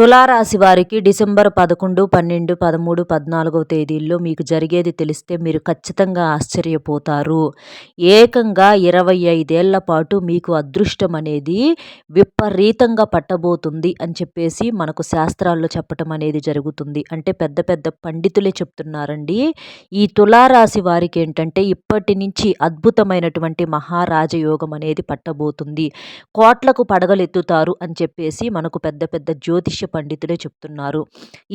తులారాశి వారికి డిసెంబర్ పదకొండు పన్నెండు పదమూడు పద్నాలుగో తేదీల్లో మీకు జరిగేది తెలిస్తే మీరు ఖచ్చితంగా ఆశ్చర్యపోతారు. ఏకంగా ఇరవై ఐదేళ్ళ పాటు మీకు అదృష్టం అనేది విపరీతంగా పట్టబోతుంది అని చెప్పేసి మనకు శాస్త్రాల్లో చెప్పటం అనేది జరుగుతుంది. అంటే పెద్ద పెద్ద పండితులే చెప్తున్నారండి. ఈ తులారాశి వారికి ఏంటంటే ఇప్పటి నుంచి అద్భుతమైనటువంటి మహారాజయోగం అనేది పట్టబోతుంది. కోట్లకు పడగలెత్తుతారు అని చెప్పేసి మనకు పెద్ద పెద్ద జ్యోతిష్య పండితులే చెప్తున్నారు.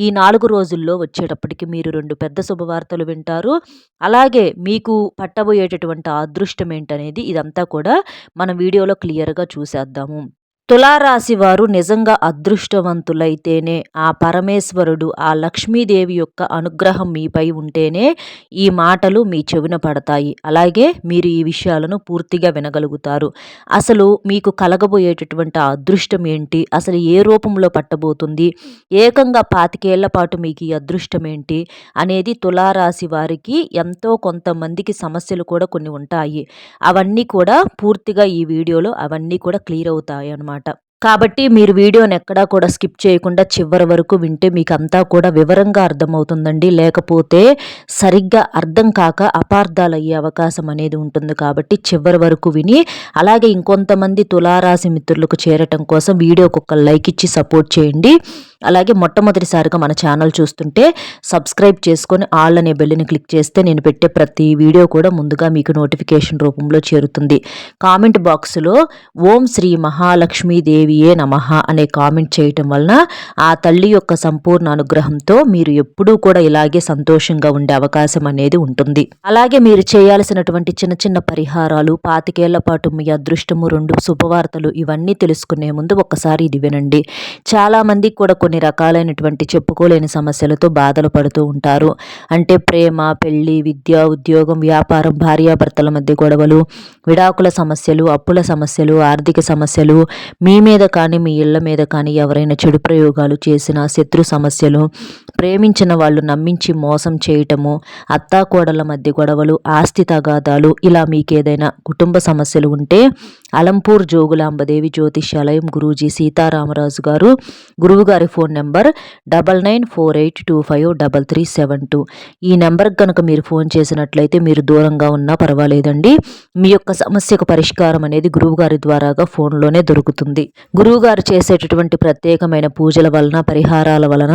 ఈ నాలుగు రోజుల్లో వచ్చేటప్పటికి మీరు రెండు పెద్ద శుభవార్తలు వింటారు. అలాగే మీకు పట్టబోయేటటువంటి అదృష్టం ఏంటనేది ఇదంతా కూడా మన వీడియోలో క్లియర్గా చూసేద్దాము. తులారాశి వారు నిజంగా అదృష్టవంతులైతేనే ఆ పరమేశ్వరుడు ఆ లక్ష్మీదేవి యొక్క అనుగ్రహం మీపై ఉంటేనే ఈ మాటలు మీ చెవిన పడతాయి. అలాగే మీరు ఈ విషయాలను పూర్తిగా వినగలుగుతారు. అసలు మీకు కలగబోయేటటువంటి అదృష్టం ఏంటి? అసలు ఏ రూపంలో పట్టబోతుంది? ఏకంగా పాతికేళ్ళ పాటు మీకు ఈ అదృష్టం ఏంటి? అనేది తులారాశి వారికి ఎంతో కొంతమందికి సమస్యలు కూడా కొన్ని ఉంటాయి. అవన్నీ కూడా పూర్తిగా ఈ వీడియోలో అవన్నీ కూడా క్లియర్ అవుతాయి అన్నమాట అనమాట కాబట్టి మీరు వీడియోని ఎక్కడా కూడా స్కిప్ చేయకుండా చివరి వరకు వింటే మీకు అంతా కూడా వివరంగా అర్థమవుతుందండి. లేకపోతే సరిగ్గా అర్థం కాక అపార్థాలు అయ్యే అవకాశం అనేది ఉంటుంది కాబట్టి చివరి వరకు విని అలాగే ఇంకొంతమంది తులారాశి మిత్రులకు చేరటం కోసం వీడియోకి ఒక లైక్ ఇచ్చి సపోర్ట్ చేయండి. అలాగే మొట్టమొదటిసారిగా మన ఛానల్ చూస్తుంటే సబ్స్క్రైబ్ చేసుకొని ఆల్ అనే బెల్లిని క్లిక్ చేస్తే నేను పెట్టే ప్రతి వీడియో కూడా ముందుగా మీకు నోటిఫికేషన్ రూపంలో చేరుతుంది. కామెంట్ బాక్స్లో ఓం శ్రీ దేవియే నమః అనే కామెంట్ చేయటం వలన ఆ తల్లి యొక్క సంపూర్ణ అనుగ్రహంతో మీరు ఎప్పుడూ కూడా ఇలాగే సంతోషంగా ఉండే అవకాశం అనేది ఉంటుంది. అలాగే మీరు చేయాల్సినటువంటి చిన్న చిన్న పరిహారాలు పాతికేళ్ళ పాటు మీ అదృష్టము రెండు శుభవార్తలు ఇవన్నీ తెలుసుకునే ముందు ఒకసారి ఇది వినండి. చాలామంది కూడా కొన్ని కొన్ని రకాలైనటువంటి చెప్పుకోలేని సమస్యలతో బాధలు పడుతూ ఉంటారు. అంటే ప్రేమ పెళ్ళి విద్య ఉద్యోగం వ్యాపారం భార్యాభర్తల మధ్య గొడవలు విడాకుల సమస్యలు అప్పుల సమస్యలు ఆర్థిక సమస్యలు మీ మీద మీద కానీ మీ ఇళ్ళ మీద కానీ ఎవరైనా చెడు ప్రయోగాలు చేసిన శత్రు సమస్యలు ప్రేమించిన వాళ్ళు నమ్మించి మోసం చేయటము అత్తాకోడల మధ్య గొడవలు ఆస్తి తగాదాలు ఇలా మీకేదైనా కుటుంబ సమస్యలు ఉంటే అలంపూర్ జోగులాంబదేవి జ్యోతిష్యాలయం గురూజీ సీతారామరాజు గారు. గురువుగారి phone number double nine four eight two five double three seven two. ఈ నెంబర్కి కనుక మీరు ఫోన్ చేసినట్లయితే మీరు దూరంగా ఉన్నా పర్వాలేదండి. మీ యొక్క సమస్యకు పరిష్కారం అనేది గురువుగారి ద్వారాగా ఫోన్లోనే దొరుకుతుంది. గురువుగారు చేసేటటువంటి ప్రత్యేకమైన పూజల వలన పరిహారాల వలన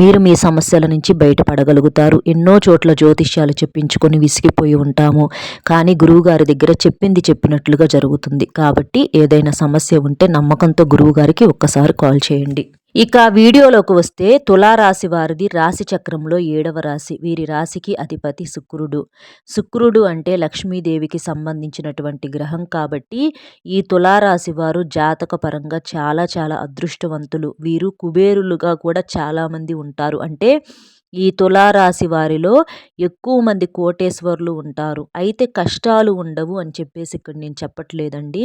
మీరు మీ సమస్యల నుంచి బయటపడగలుగుతారు. ఎన్నో చోట్ల జ్యోతిష్యాలు చెప్పించుకొని విసిగిపోయి ఉంటాము. కానీ గురువుగారి దగ్గర చెప్పింది చెప్పినట్లుగా జరుగుతుంది. కాబట్టి ఏదైనా సమస్య ఉంటే నమ్మకంతో గురువుగారికి ఒక్కసారి కాల్ చేయండి. ఇక వీడియోలోకి వస్తే తులారాశి వారిది రాశి చక్రంలో ఏడవ రాశి. వీరి రాశికి అధిపతి శుక్రుడు. శుక్రుడు అంటే లక్ష్మీదేవికి సంబంధించినటువంటి గ్రహం కాబట్టి ఈ తులారాశి వారు జాతక పరంగా చాలా చాలా అదృష్టవంతులు. వీరు కుబేరులుగా కూడా చాలామంది ఉంటారు. అంటే ఈ తులారాశి వారిలో ఎక్కువ మంది కోటేశ్వర్లు ఉంటారు. అయితే కష్టాలు ఉండవు అని చెప్పేసి ఇక్కడ నేను చెప్పట్లేదండి.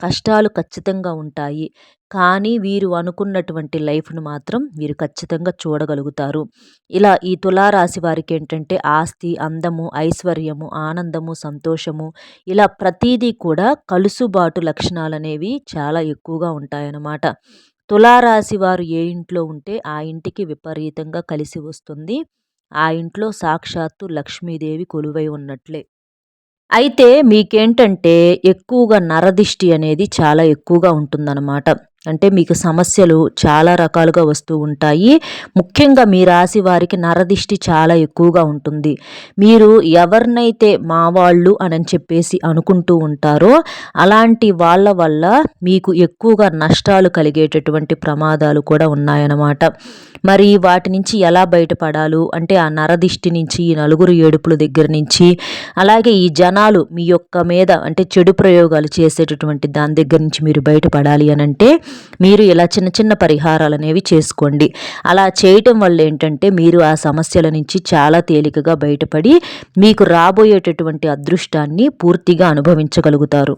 కష్టాలు ఖచ్చితంగా ఉంటాయి. కానీ వీరు అనుకున్నటువంటి లైఫ్ను మాత్రం వీరు ఖచ్చితంగా చూడగలుగుతారు. ఇలా ఈ తులారాశి వారికి ఏంటంటే ఆస్తి అందము ఐశ్వర్యము ఆనందము సంతోషము ఇలా ప్రతీదీ కూడా కలుసుబాటు లక్షణాలు అనేవి చాలా ఎక్కువగా ఉంటాయన్నమాట. తులారాశి వారు ఏ ఇంట్లో ఉంటే ఆ ఇంటికి విపరీతంగా కలిసి వస్తుంది. ఆ ఇంట్లో సాక్షాత్తు లక్ష్మీదేవి కొలువై ఉన్నట్లే. అయితే మీకేంటంటే ఎక్కువగా నరదిష్టి అనేది చాలా ఎక్కువగా ఉంటుందన్నమాట. అంటే మీకు సమస్యలు చాలా రకాలుగా వస్తూ ఉంటాయి. ముఖ్యంగా మీ రాశి వారికి నరదిష్టి చాలా ఎక్కువగా ఉంటుంది. మీరు ఎవరినైతే మా వాళ్ళు అని చెప్పేసి అనుకుంటూ ఉంటారో అలాంటి వాళ్ళ వల్ల మీకు ఎక్కువగా నష్టాలు కలిగేటటువంటి ప్రమాదాలు కూడా ఉన్నాయన్నమాట. మరి వాటి నుంచి ఎలా బయటపడాలు? అంటే ఆ నరదిష్టి నుంచి ఈ నలుగురు ఏడుపుల దగ్గర నుంచి అలాగే ఈ జనాలు మీ యొక్క మీద అంటే చెడు ప్రయోగాలు చేసేటటువంటి దాని దగ్గర నుంచి మీరు బయటపడాలి అని అంటే మీరు ఇలా చిన్న చిన్న పరిహారాలు అనేవి చేసుకోండి. అలా చేయటం వల్ల ఏంటంటే మీరు ఆ సమస్యల నుంచి చాలా తేలికగా బయటపడి మీకు రాబోయేటటువంటి అదృష్టాన్ని పూర్తిగా అనుభవించగలుగుతారు.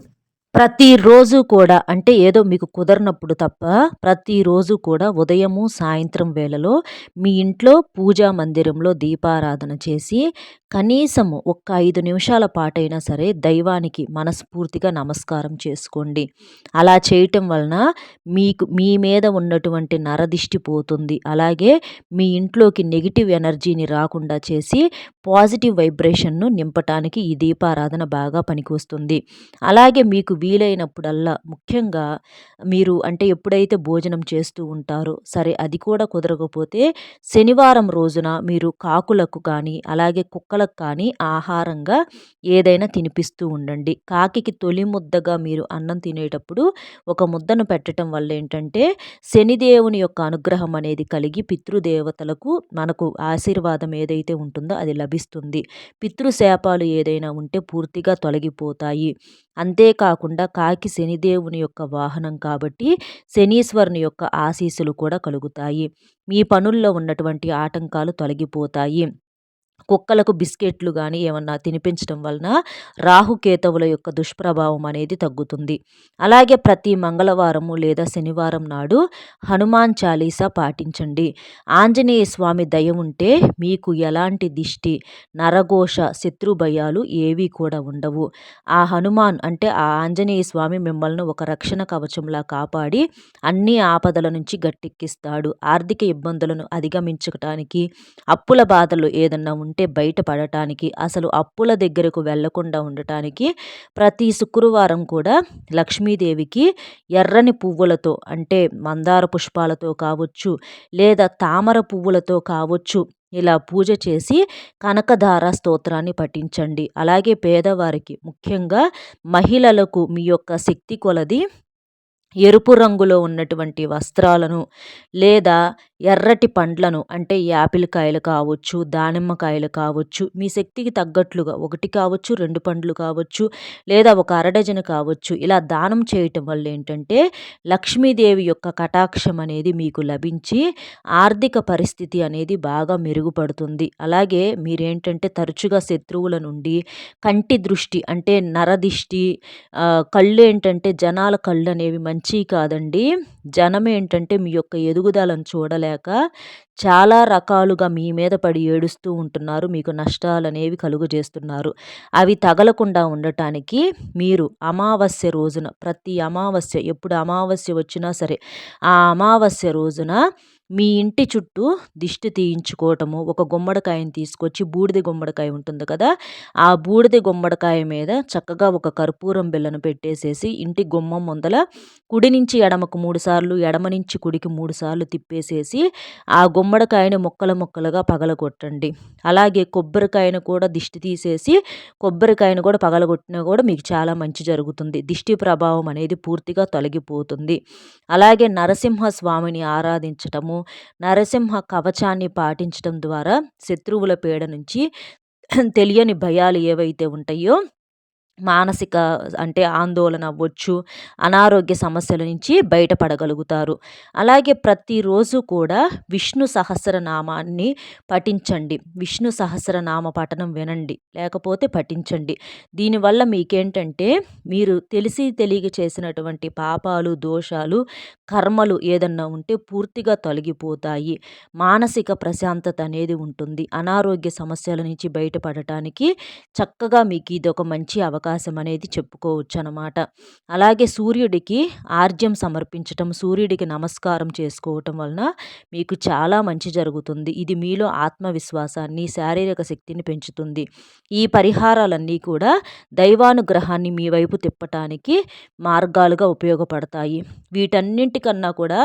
ప్రతిరోజు కూడా అంటే ఏదో మీకు కుదరనప్పుడు తప్ప ప్రతిరోజు కూడా ఉదయము సాయంత్రం వేళలో మీ ఇంట్లో పూజా మందిరంలో దీపారాధన చేసి కనీసము ఒక్క ఐదు నిమిషాల పాటైనా సరే దైవానికి మనస్ఫూర్తిగా నమస్కారం చేసుకోండి. అలా చేయటం వలన మీకు మీ మీద ఉన్నటువంటి నరదిష్టి పోతుంది. అలాగే మీ ఇంట్లోకి నెగిటివ్ ఎనర్జీని రాకుండా చేసి పాజిటివ్ వైబ్రేషన్ను నింపటానికి ఈ దీపారాధన బాగా పనికొస్తుంది. అలాగే మీకు వీలైనప్పుడల్లా ముఖ్యంగా మీరు అంటే ఎప్పుడైతే భోజనం చేస్తూ ఉంటారో సరే అది కూడా కుదరకపోతే శనివారం రోజున మీరు కాకులకు కానీ అలాగే కుక్కలకు కానీ ఆహారంగా ఏదైనా తినిపిస్తూ ఉండండి. కాకికి తొలి ముద్దగా మీరు అన్నం తినేటప్పుడు ఒక ముద్దను పెట్టడం వల్ల ఏంటంటే శనిదేవుని యొక్క అనుగ్రహం అనేది కలిగి పితృదేవతలకు మనకు ఆశీర్వాదం ఏదైతే ఉంటుందో అది లభిస్తుంది. పితృశాపాలు ఏదైనా ఉంటే పూర్తిగా తొలగిపోతాయి. అంతేకాకుండా కాకి శనిదేవుని యొక్క వాహనం కాబట్టి శనీశ్వరుని యొక్క ఆశీస్సులు కూడా కలుగుతాయి. మీ పనుల్లో ఉన్నటువంటి ఆటంకాలు తొలగిపోతాయి. కుక్కలకు బిస్కెట్లు కానీ ఏమన్నా తినిపించడం వలన రాహుకేతవుల యొక్క దుష్ప్రభావం అనేది తగ్గుతుంది. అలాగే ప్రతి మంగళవారము లేదా శనివారం నాడు హనుమాన్ చాలీసా పాటించండి. ఆంజనేయ స్వామి దయ ఉంటే మీకు ఎలాంటి దిష్టి నరఘోష శత్రుభయాలు ఏవి కూడా ఉండవు. ఆ హనుమాన్ అంటే ఆ ఆంజనేయ స్వామి మిమ్మల్ని ఒక రక్షణ కవచంలా కాపాడి అన్ని ఆపదల నుంచి గట్టెక్కిస్తాడు. ఆర్థిక ఇబ్బందులను అధిగమించటానికి అప్పుల బాధలు ఏదన్నా ఉంటే బయటపడటానికి అసలు అప్పుల దగ్గరకు వెళ్ళకుండా ఉండటానికి ప్రతి శుక్రవారం కూడా లక్ష్మీదేవికి ఎర్రని పువ్వులతో అంటే మందార పుష్పాలతో కావచ్చు లేదా తామర పువ్వులతో కావచ్చు ఇలా పూజ చేసి కనకధార స్తోత్రాన్ని పఠించండి. అలాగే పేదవారికి ముఖ్యంగా మహిళలకు మీ యొక్క శక్తి కొలది ఎరుపు రంగులో ఉన్నటువంటి వస్త్రాలను లేదా ఎర్రటి పండ్లను అంటే యాపిల్ కాయలు కావచ్చు దానిమ్మకాయలు కావచ్చు మీ శక్తికి తగ్గట్లుగా ఒకటి కావచ్చు రెండు పండ్లు కావచ్చు లేదా ఒక అరడజను కావచ్చు ఇలా దానం చేయటం వల్ల ఏంటంటే లక్ష్మీదేవి యొక్క కటాక్షం అనేది మీకు లభించి ఆర్థిక పరిస్థితి అనేది బాగా మెరుగుపడుతుంది. అలాగే మీరేంటంటే తరచుగా శత్రువుల నుండి కంటి దృష్టి అంటే నరదిష్టి కళ్ళు ఏంటంటే జనాల కళ్ళు అనేవి మంచి కాదండి. జనం ఏంటంటే మీ యొక్క ఎదుగుదలను చూడలేక చాలా రకాలుగా మీ మీద పడి ఏడుస్తూ ఉంటున్నారు. మీకు నష్టాలు అనేవి కలుగు చేస్తున్నారు. అవి తగలకుండా ఉండటానికి మీరు అమావాస్య రోజున ప్రతి అమావాస్య ఎప్పుడు అమావాస్య వచ్చినా సరే ఆ అమావాస్య రోజున మీ ఇంటి చుట్టూ దిష్టి తీయించుకోవటము ఒక గుమ్మడికాయని తీసుకొచ్చి బూడిద గుమ్మడికాయ ఉంటుంది కదా ఆ బూడిద గుమ్మడికాయ మీద చక్కగా ఒక కర్పూరం బిళ్ళను పెట్టేసేసి ఇంటి గుమ్మం ముందల కుడి నుంచి ఎడమకు మూడు సార్లు ఎడమ నుంచి కుడికి మూడు సార్లు తిప్పేసేసి ఆ గుమ్మడికాయని ముక్కల ముక్కలుగా పగలగొట్టండి. అలాగే కొబ్బరికాయను కూడా దిష్టి తీసేసి కొబ్బరికాయను కూడా పగలగొట్టినా కూడా మీకు చాలా మంచి జరుగుతుంది. దిష్టి ప్రభావం అనేది పూర్తిగా తొలగిపోతుంది. అలాగే నరసింహ స్వామిని ఆరాధించటము నరసింహ కవచాన్ని పాటించడం ద్వారా శత్రువుల పీడ నుంచి తెలియని భయాలు ఏవైతే ఉంటాయో మానసిక అంటే ఆందోళన అవ్వచ్చు అనారోగ్య సమస్యల నుంచి బయటపడగలుగుతారు. అలాగే ప్రతిరోజు కూడా విష్ణు సహస్రనామాన్ని పఠించండి. విష్ణు సహస్రనామ పఠనం వినండి లేకపోతే పఠించండి. దీనివల్ల మీకేంటంటే మీరు తెలిసి తెలియక చేసినటువంటి పాపాలు దోషాలు కర్మలు ఏదన్నా ఉంటే పూర్తిగా తొలగిపోతాయి. మానసిక ప్రశాంతత అనేది ఉంటుంది. అనారోగ్య సమస్యల నుంచి బయటపడటానికి చక్కగా మీకు ఇది ఒక మంచి అవకాశం అవకాశం అనేది చెప్పుకోవచ్చు అనమాట అలాగే సూర్యుడికి ఆర్జ్యం సమర్పించటం సూర్యుడికి నమస్కారం చేసుకోవటం వలన మీకు చాలా మంచి జరుగుతుంది. ఇది మీలో ఆత్మవిశ్వాసాన్ని శారీరక శక్తిని పెంచుతుంది. ఈ పరిహారాలన్నీ కూడా దైవానుగ్రహాన్ని మీ వైపు తిప్పటానికి మార్గాలుగా ఉపయోగపడతాయి. వీటన్నింటికన్నా కూడా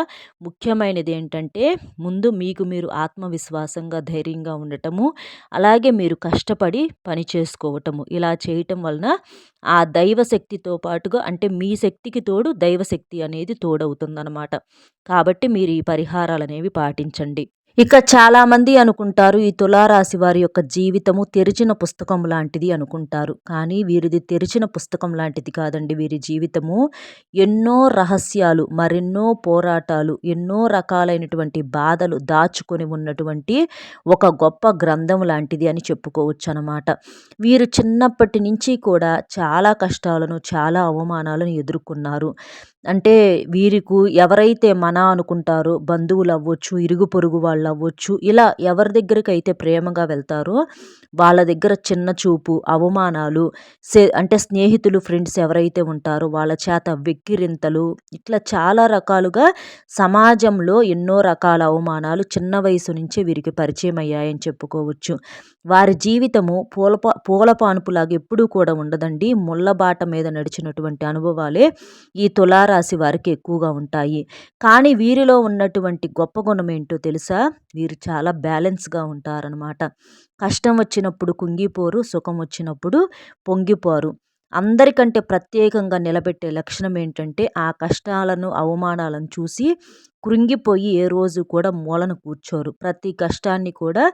ముఖ్యమైనది ఏంటంటే ముందు మీకు మీరు ఆత్మవిశ్వాసంగా ధైర్యంగా ఉండటము అలాగే మీరు కష్టపడి పని చేసుకోవటము. ఇలా చేయటం వలన ఆ దైవశక్తితో పాటుగా అంటే మీ శక్తికి తోడు దైవశక్తి అనేది తోడవుతుందన్నమాట. కాబట్టి మీరు ఈ పరిహారాలు అనేవి పాటించండి. ఇక చాలామంది అనుకుంటారు ఈ తులారాశి వారి యొక్క జీవితము తెరిచిన పుస్తకం లాంటిది అనుకుంటారు. కానీ వీరిది తెరిచిన పుస్తకం లాంటిది కాదండి. వీరి జీవితము ఎన్నో రహస్యాలు మరెన్నో పోరాటాలు ఎన్నో రకాలైనటువంటి బాధలు దాచుకొని ఉన్నటువంటి ఒక గొప్ప గ్రంథం లాంటిది అని చెప్పుకోవచ్చు అనమాట వీరు చిన్నప్పటి నుంచి కూడా చాలా కష్టాలను చాలా అవమానాలను ఎదుర్కొన్నారు. అంటే వీరికి ఎవరైతే మన అనుకుంటారో బంధువులు అవ్వచ్చు ఇరుగు పొరుగు వాళ్ళు అవ్వచ్చు ఇలా ఎవరి దగ్గరికి అయితే ప్రేమగా వెళ్తారో వాళ్ళ దగ్గర చిన్న చూపు అవమానాలు సే అంటే స్నేహితులు ఫ్రెండ్స్ ఎవరైతే ఉంటారో వాళ్ళ చేత వెక్కిరింతలు ఇట్లా చాలా రకాలుగా సమాజంలో ఎన్నో రకాల అవమానాలు చిన్న వయసు నుంచే వీరికి పరిచయం అయ్యాయని చెప్పుకోవచ్చు. వారి జీవితము పూలపా పూలపానుపులాగా ఎప్పుడూ కూడా ఉండదండి. ముళ్ళబాట మీద నడిచినటువంటి అనుభవాలే ఈ తులారాశి వారికి ఎక్కువగా ఉంటాయి. కానీ వీరిలో ఉన్నటువంటి గొప్ప గుణం ఏంటో తెలుసా? వీరు చాలా బ్యాలెన్స్గా ఉంటారనమాట కష్టం వచ్చినప్పుడు కుంగిపోరు సుఖం వచ్చినప్పుడు పొంగిపోరు. అందరికంటే ప్రత్యేకంగా నిలబెట్టే లక్షణం ఏంటంటే ఆ కష్టాలను అవమానాలను చూసి కృంగిపోయి ఏ రోజు కూడా మూలను కూర్చోరు. ప్రతి కష్టాన్ని కూడా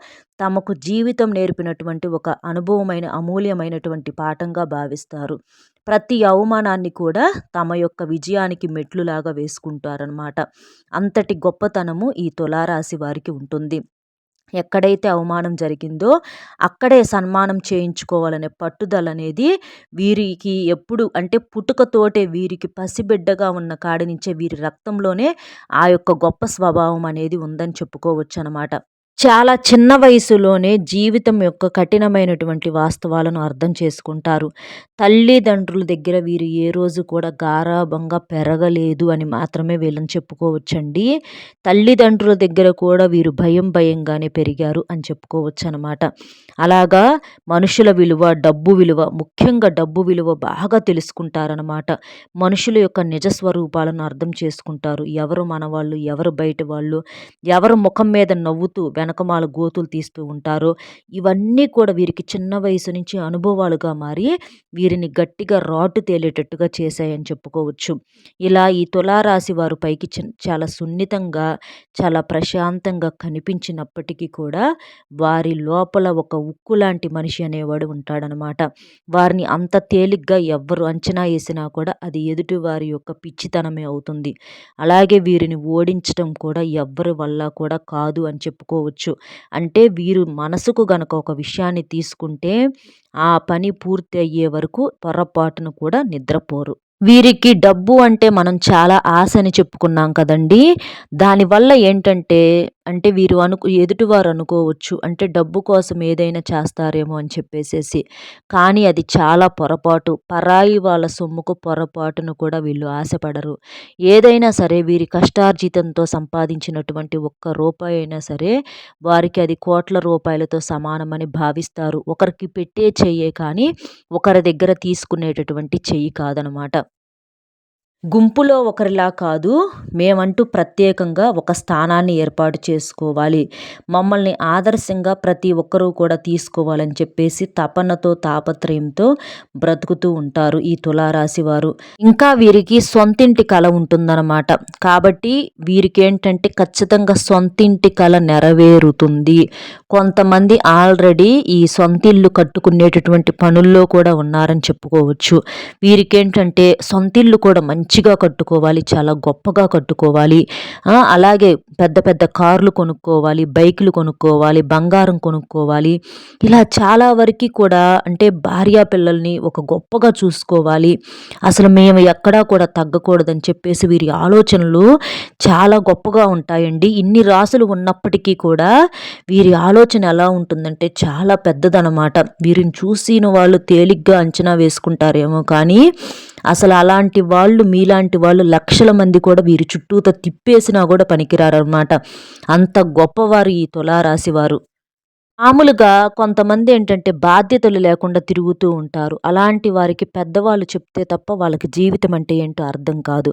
తమకు జీవితం నేర్పినటువంటి ఒక అనుభవమైన అమూల్యమైనటువంటి పాఠంగా భావిస్తారు. ప్రతి అవమానాన్ని కూడా తమ యొక్క విజయానికి మెట్లులాగా వేసుకుంటారనమాట అంతటి గొప్పతనము ఈ తులారాశి వారికి ఉంటుంది. ఎక్కడైతే అవమానం జరిగిందో అక్కడే సన్మానం చేయించుకోవాలనే పట్టుదల అనేది వీరికి ఎప్పుడు అంటే పుట్టుకతోటే వీరికి పసిబిడ్డగా ఉన్న కాడి నుంచే వీరి రక్తంలోనే ఆ యొక్క గొప్ప స్వభావం అనేది ఉందని చెప్పుకోవచ్చు అనమాట చాలా చిన్న వయసులోనే జీవితం యొక్క కఠినమైనటువంటి వాస్తవాలను అర్థం చేసుకుంటారు. తల్లిదండ్రుల దగ్గర వీరు ఏ రోజు కూడా గారాభంగా పెరగలేదు అని మాత్రమే వీళ్ళని చెప్పుకోవచ్చండి. తల్లిదండ్రుల దగ్గర కూడా వీరు భయం భయంగానే పెరిగారు అని చెప్పుకోవచ్చు అనమాట అలాగా మనుషుల విలువ డబ్బు విలువ ముఖ్యంగా డబ్బు విలువ బాగా తెలుసుకుంటారనమాట. మనుషుల యొక్క నిజ స్వరూపాలను అర్థం చేసుకుంటారు. ఎవరు మనవాళ్ళు ఎవరు బయట వాళ్ళు ఎవరు ముఖం మీద నవ్వుతూ వెనకమాల గోతులు తీస్తూ ఉంటారు. ఇవన్నీ కూడా వీరికి చిన్న వయసు నుంచి అనుభవాలుగా మారి వీరిని గట్టిగా రాటు తేలేటట్టుగా చేశాయని చెప్పుకోవచ్చు. ఇలా ఈ తులారాశి వారు పైకి చాలా సున్నితంగా చాలా ప్రశాంతంగా కనిపించినప్పటికీ కూడా వారి లోపల ఒక ఉక్కు లాంటి మనిషి అనేవాడు ఉంటాడనమాట. వారిని అంత తేలిగ్గా ఎవ్వరు అంచనా వేసినా కూడా అది ఎదుటి వారి యొక్క పిచ్చితనమే అవుతుంది. అలాగే వీరిని ఓడించడం కూడా ఎవ్వరి వల్ల కూడా కాదు అని చెప్పుకోవచ్చు. చేసుకోవచ్చు. అంటే వీరు మనసుకు గనక ఒక విషయాన్ని తీసుకుంటే ఆ పని పూర్తి అయ్యే వరకు పొరపాటును కూడా నిద్రపోరు. వీరికి డబ్బు అంటే మనం చాలా ఆశ అని చెప్పుకున్నాం కదండి. దానివల్ల ఏంటంటే అంటే వీరు అనుకు ఎదుటివారు అనుకోవచ్చు. అంటే డబ్బు కోసం ఏదైనా చేస్తారేమో అని చెప్పేసేసి. కానీ అది చాలా పొరపాటు. పరాయి వాళ్ళ సొమ్ముకు పొరపాటును కూడా వీళ్ళు ఆశపడరు. ఏదైనా సరే వీరి కష్టార్జితంతో సంపాదించినటువంటి ఒక్క రూపాయి అయినా సరే వారికి అది కోట్ల రూపాయలతో సమానమని భావిస్తారు. ఒకరికి పెట్టే చెయ్యే కానీ ఒకరి దగ్గర తీసుకునేటటువంటి చెయ్యి కాదనమాట. గుంపులో ఒకరిలా కాదు మేమంటూ ప్రత్యేకంగా ఒక స్థానాన్ని ఏర్పాటు చేసుకోవాలి. మమ్మల్ని ఆదర్శంగా ప్రతి ఒక్కరూ కూడా తీసుకోవాలని చెప్పేసి తపనతో తాపత్రయంతో బ్రతుకుతూ ఉంటారు ఈ తులారాశి వారు ఇంకా వీరికి సొంతింటి కళ ఉంటుందన్నమాట. కాబట్టి వీరికి ఏంటంటే ఖచ్చితంగా సొంతింటి కళ నెరవేరుతుంది. కొంతమంది ఆల్రెడీ ఈ సొంతిల్లు కట్టుకునేటటువంటి పనుల్లో కూడా ఉన్నారని చెప్పుకోవచ్చు. వీరికేంటంటే సొంతిల్లు కూడా మంచి మంచిగా కట్టుకోవాలి చాలా గొప్పగా కట్టుకోవాలి. అలాగే పెద్ద పెద్ద కార్లు కొనుక్కోవాలి బైకులు కొనుక్కోవాలి బంగారం కొనుక్కోవాలి. ఇలా చాలా వరకు కూడా అంటే భార్యా పిల్లల్ని ఒక గొప్పగా చూసుకోవాలి. అసలు మేము ఎక్కడా కూడా తగ్గకూడదని చెప్పేసి వీరి ఆలోచనలు చాలా గొప్పగా ఉంటాయండి. ఇన్ని రాసులు ఉన్నప్పటికీ కూడా వీరి ఆలోచన ఎలా ఉంటుందంటే చాలా పెద్దదనమాట. వీరిని చూసిన వాళ్ళు తేలిగ్గా అంచనా వేసుకుంటారేమో కానీ అసలు అలాంటి వాళ్ళు మీలాంటి వాళ్ళు లక్షల మంది కూడా వీరి చుట్టూతో తిప్పేసినా కూడా పనికిరారనమాట అంత గొప్పవారు ఈ తులారాశి వారు. మామూలుగా కొంతమంది ఏంటంటే బాధ్యతలు లేకుండా తిరుగుతూ ఉంటారు. అలాంటి వారికి పెద్దవాళ్ళు చెప్తే తప్ప వాళ్ళకి జీవితం అంటే ఏంటో అర్థం కాదు.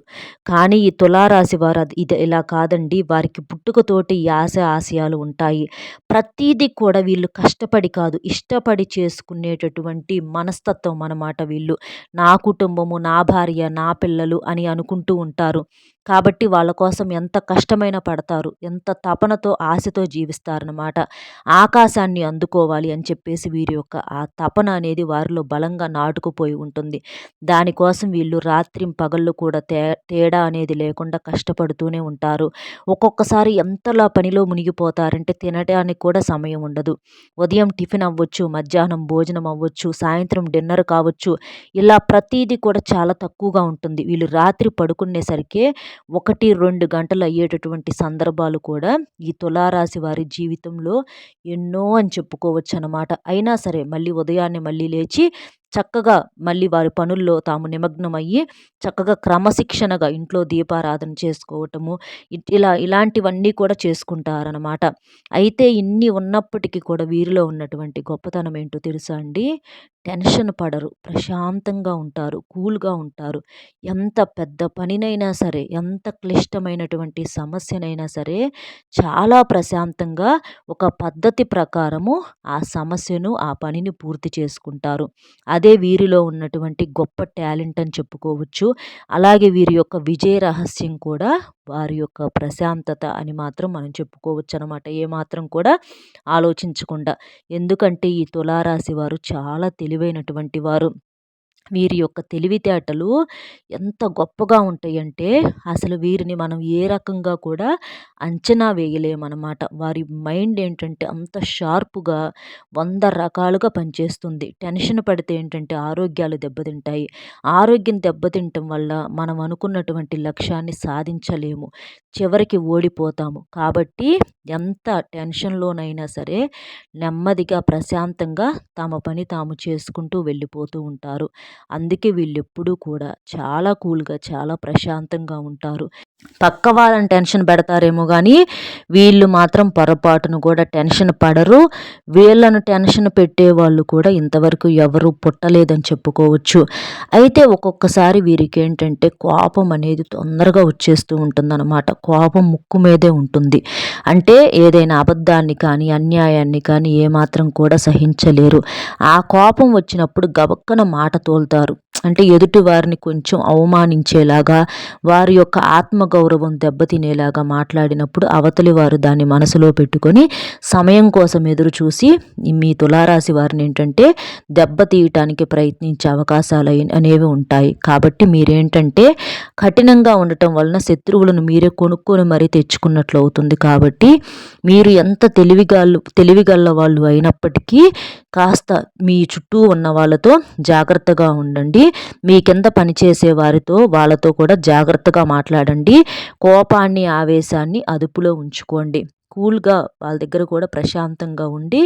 కానీ ఈ తులారాశి వారు అది ఇది ఇలా కాదండి. వారికి పుట్టుకతోటి ఈ ఆశ ఆశయాలు ఉంటాయి. ప్రతీది కూడా వీళ్ళు కష్టపడి కాదు ఇష్టపడి చేసుకునేటటువంటి మనస్తత్వం అన్నమాట వీళ్ళు. నా కుటుంబము నా భార్య నా పిల్లలు అని అనుకుంటూ ఉంటారు. కాబట్టి వాళ్ళ కోసం ఎంత కష్టమైన పడతారు ఎంత తపనతో ఆశతో జీవిస్తారనమాట ఆకాశాన్ని అందుకోవాలి అని చెప్పేసి వీరి యొక్క ఆ తపన అనేది వారిలో బలంగా నాటుకుపోయి ఉంటుంది. దానికోసం వీళ్ళు రాత్రి పగళ్ళు కూడా తే తేడా అనేది లేకుండా కష్టపడుతూనే ఉంటారు. ఒక్కొక్కసారి ఎంతలా పనిలో మునిగిపోతారంటే తినడానికి కూడా సమయం ఉండదు. ఉదయం టిఫిన్ అవ్వచ్చు మధ్యాహ్నం భోజనం అవ్వచ్చు సాయంత్రం డిన్నర్ కావచ్చు ఇలా ప్రతీది కూడా చాలా తక్కువగా ఉంటుంది. వీళ్ళు రాత్రి పడుకునేసరికి ఒకటి రెండు గంటలు అయ్యేటటువంటి సందర్భాలు కూడా ఈ తులారాశి వారి జీవితంలో ఎన్నో అని చెప్పుకోవచ్చు అనమాట అయినా సరే మళ్ళీ ఉదయాన్నే మళ్ళీ లేచి చక్కగా మళ్ళీ వారి పనుల్లో తాము నిమగ్నమయ్యి చక్కగా క్రమశిక్షణగా ఇంట్లో దీపారాధన చేసుకోవటము ఇలా ఇలాంటివన్నీ కూడా చేసుకుంటారనమాట అయితే ఇన్ని ఉన్నప్పటికీ కూడా వీరిలో ఉన్నటువంటి గొప్పతనం ఏంటో తెలుసా అండి? టెన్షన్ పడరు ప్రశాంతంగా ఉంటారు కూల్గా ఉంటారు. ఎంత పెద్ద పనినైనా సరే ఎంత క్లిష్టమైనటువంటి సమస్యనైనా సరే చాలా ప్రశాంతంగా ఒక పద్ధతి ప్రకారము ఆ సమస్యను ఆ పనిని పూర్తి చేసుకుంటారు. అదే వీరిలో ఉన్నటువంటి గొప్ప టాలెంట్ అని చెప్పుకోవచ్చు. అలాగే వీరి యొక్క విజయ రహస్యం కూడా వారి యొక్క ప్రశాంతత అని మాత్రం మనం చెప్పుకోవచ్చు అనమాట ఏమాత్రం కూడా ఆలోచించకుండా. ఎందుకంటే ఈ తులారాశి వారు చాలా తెలివైనటువంటి వారు. వీరి యొక్క తెలివితేటలు ఎంత గొప్పగా ఉంటాయంటే అసలు వీరిని మనం ఏ రకంగా కూడా అంచనా వేయలేమన్నమాట. వారి మైండ్ ఏంటంటే అంత షార్ప్గా వంద రకాలుగా పనిచేస్తుంది. టెన్షన్ పడితే ఏంటంటే ఆరోగ్యాలు దెబ్బతింటాయి. ఆరోగ్యం దెబ్బతింటం వల్ల మనం అనుకున్నటువంటి లక్ష్యాన్ని సాధించలేము. చివరికి ఓడిపోతాము. కాబట్టి ఎంత టెన్షన్లోనైనా సరే నెమ్మదిగా ప్రశాంతంగా తమ పని తాము చేసుకుంటూ వెళ్ళిపోతూ ఉంటారు. అందుకే వీళ్ళు ఎప్పుడూ కూడా చాలా కూల్గా చాలా ప్రశాంతంగా ఉంటారు. పక్క వాళ్ళని టెన్షన్ పెడతారేమో కానీ వీళ్ళు మాత్రం పొరపాటును కూడా టెన్షన్ పడరు. వీళ్ళను టెన్షన్ పెట్టే వాళ్ళు కూడా ఇంతవరకు ఎవరు పుట్టలేదని చెప్పుకోవచ్చు. అయితే ఒక్కొక్కసారి వీరికి ఏంటంటే కోపం అనేది తొందరగా వచ్చేస్తూ ఉంటుందన్నమాట. కోపం ముక్కు మీదే ఉంటుంది. అంటే ఏదైనా అబద్ధాన్ని కానీ అన్యాయాన్ని కానీ ఏమాత్రం కూడా సహించలేరు. ఆ కోపం వచ్చినప్పుడు గబక్కన మాట తోలుతారు. అంటే ఎదుటి వారిని కొంచెం అవమానించేలాగా వారి యొక్క ఆత్మగౌరవం దెబ్బతినేలాగా మాట్లాడినప్పుడు అవతలి వారు దాన్ని మనసులో పెట్టుకొని సమయం కోసం ఎదురు చూసి మీ తులారాశి వారిని ఏంటంటే దెబ్బతీయటానికి ప్రయత్నించే అవకాశాలు అనేవి ఉంటాయి. కాబట్టి మీరేంటంటే కఠినంగా ఉండటం వలన శత్రువులను మీరే కొనుక్కొని మరీ తెచ్చుకున్నట్లు అవుతుంది. కాబట్టి మీరు ఎంత తెలివిగాళ్ళు తెలివిగల్ల వాళ్ళు అయినప్పటికీ కాస్త మీ చుట్టూ ఉన్న వాళ్ళతో జాగ్రత్తగా ఉండండి. మీ కింద పనిచేసే వారితో వాళ్ళతో కూడా జాగ్రత్తగా మాట్లాడండి. కోపాన్ని ఆవేశాన్ని అదుపులో ఉంచుకోండి. కూల్గా వాళ్ళ దగ్గర కూడా ప్రశాంతంగా ఉండి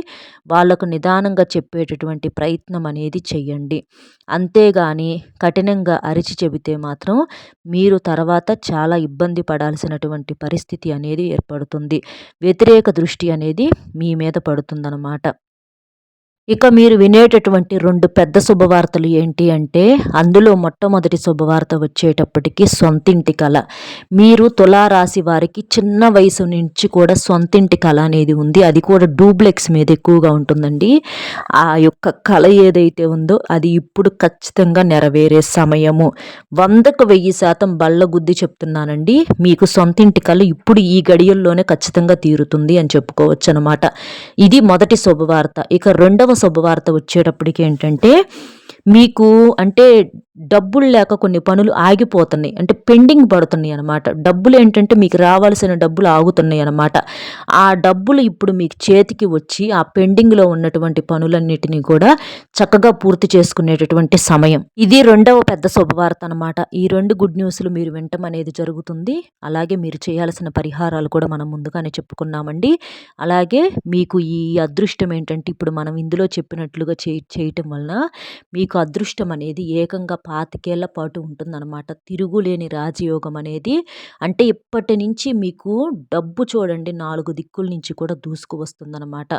వాళ్ళకు నిదానంగా చెప్పేటటువంటి ప్రయత్నం అనేది చెయ్యండి. అంతేగాని కఠినంగా అరిచి చెబితే మాత్రం మీరు తర్వాత చాలా ఇబ్బంది పడాల్సినటువంటి పరిస్థితి అనేది ఏర్పడుతుంది. వ్యతిరేక దృష్టి అనేది మీ మీద పడుతుందన్నమాట. ఇక మీరు వినేటటువంటి రెండు పెద్ద శుభవార్తలు ఏంటి అంటే అందులో మొట్టమొదటి శుభవార్త వచ్చేటప్పటికి సొంతింటి కళ. మీరు తులారాశి వారికి చిన్న వయసు నుంచి కూడా సొంతింటి కళ అనేది ఉంది. అది కూడా డూప్లెక్స్ మీద ఎక్కువగా ఉంటుందండి. ఆ యొక్క కళ ఏదైతే ఉందో అది ఇప్పుడు ఖచ్చితంగా నెరవేరే సమయము. వందకు వెయ్యి శాతం బళ్ళగుద్ది చెప్తున్నానండి. మీకు సొంతింటి కళ ఇప్పుడు ఈ గడియల్లోనే ఖచ్చితంగా తీరుతుంది అని చెప్పుకోవచ్చు అనమాట ఇది మొదటి శుభవార్త. ఇక రెండవ శుభవార్త వచ్చేటప్పటికి ఏంటంటే మీకు అంటే డబ్బులు లేక కొన్ని పనులు ఆగిపోతున్నాయి. అంటే పెండింగ్ పడుతున్నాయి అనమాట డబ్బులు ఏంటంటే మీకు రావాల్సిన డబ్బులు ఆగుతున్నాయి అనమాట ఆ డబ్బులు ఇప్పుడు మీకు చేతికి వచ్చి ఆ పెండింగ్లో ఉన్నటువంటి పనులన్నిటినీ కూడా చక్కగా పూర్తి చేసుకునేటటువంటి సమయం. ఇది రెండవ పెద్ద శుభవార్త అనమాట ఈ రెండు గుడ్ న్యూస్లు మీరు వినటం అనేది జరుగుతుంది. అలాగే మీరు చేయాల్సిన పరిహారాలు కూడా మనం ముందుగానే చెప్పుకున్నామండి. అలాగే మీకు ఈ అదృష్టం ఏంటంటే ఇప్పుడు మనం ఇందులో చెప్పినట్లుగా చేయటం వలన మీకు అదృష్టం అనేది ఏకంగా పాతికేళ్ళ పాటు ఉంటుందన్నమాట. తిరుగులేని రాజయోగం అనేది. అంటే ఇప్పటి నుంచి మీకు డబ్బు చూడండి నాలుగు దిక్కుల నుంచి కూడా దూసుకు వస్తుందన్నమాట.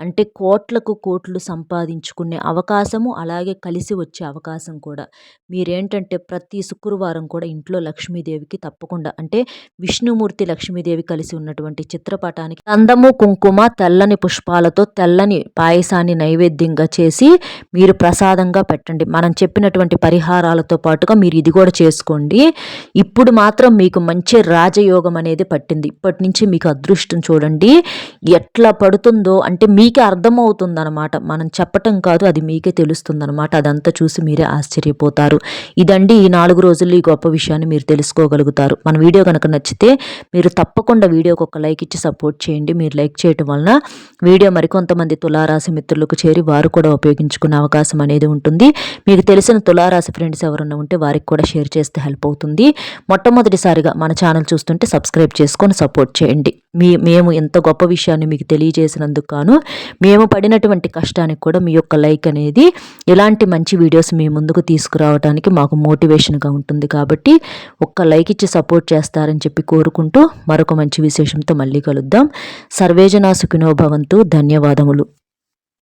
అంటే కోట్లకు కోట్లు సంపాదించుకునే అవకాశము అలాగే కలిసి వచ్చే అవకాశం కూడా. మీరేంటంటే ప్రతి శుక్రవారం కూడా ఇంట్లో లక్ష్మీదేవికి తప్పకుండా అంటే విష్ణుమూర్తి లక్ష్మీదేవి కలిసి ఉన్నటువంటి చిత్రపటానికి అందము కుంకుమ తెల్లని పుష్పాలతో తెల్లని పాయసాన్ని నైవేద్యంగా చేసి మీరు ప్రసాదంగా పెట్టండి. మనం చెప్పినటువంటి పరిహారం పరిహారాలతో పాటుగా మీరు ఇది కూడా చేసుకోండి. ఇప్పుడు మాత్రం మీకు మంచి రాజయోగం అనేది పట్టింది. ఇప్పటి నుంచి మీకు అదృష్టం చూడండి. ఎట్లా పడుతుందో అంటే మీకే అర్థమవుతుంది అనమాట మనం చెప్పటం కాదు అది మీకే తెలుస్తుంది అనమాట అదంతా చూసి మీరే ఆశ్చర్యపోతారు. ఇదండి ఈ నాలుగు రోజుల్లో ఈ గొప్ప విషయాన్ని మీరు తెలుసుకోగలుగుతారు. మన వీడియో కనుక నచ్చితే మీరు తప్పకుండా వీడియోకి ఒక లైక్ ఇచ్చి సపోర్ట్ చేయండి. మీరు లైక్ చేయటం వలన వీడియో మరికొంతమంది తులారాశి మిత్రులకు చేరి వారు కూడా ఉపయోగించుకునే అవకాశం అనేది ఉంటుంది. మీకు తెలిసిన తులారాశి ఫ్రెండ్స్ ఎవరన్నా ఉంటే వారికి కూడా షేర్ చేస్తే హెల్ప్ అవుతుంది. మొట్టమొదటిసారిగా మన ఛానల్ చూస్తుంటే సబ్స్క్రైబ్ చేసుకొని సపోర్ట్ చేయండి. మీ మేము ఎంత గొప్ప విషయాన్ని మీకు తెలియజేసినందుకు గాను మేము పడినటువంటి కష్టానికి కూడా మీ యొక్క లైక్ అనేది ఇలాంటి మంచి వీడియోస్ మీ ముందుకు తీసుకురావడానికి మాకు మోటివేషన్గా ఉంటుంది కాబట్టి ఒక్క లైక్ ఇచ్చి సపోర్ట్ చేస్తారని చెప్పి కోరుకుంటూ మరొక మంచి విశేషంతో మళ్ళీ కలుద్దాం. సర్వేజనా భవంతు. ధన్యవాదములు.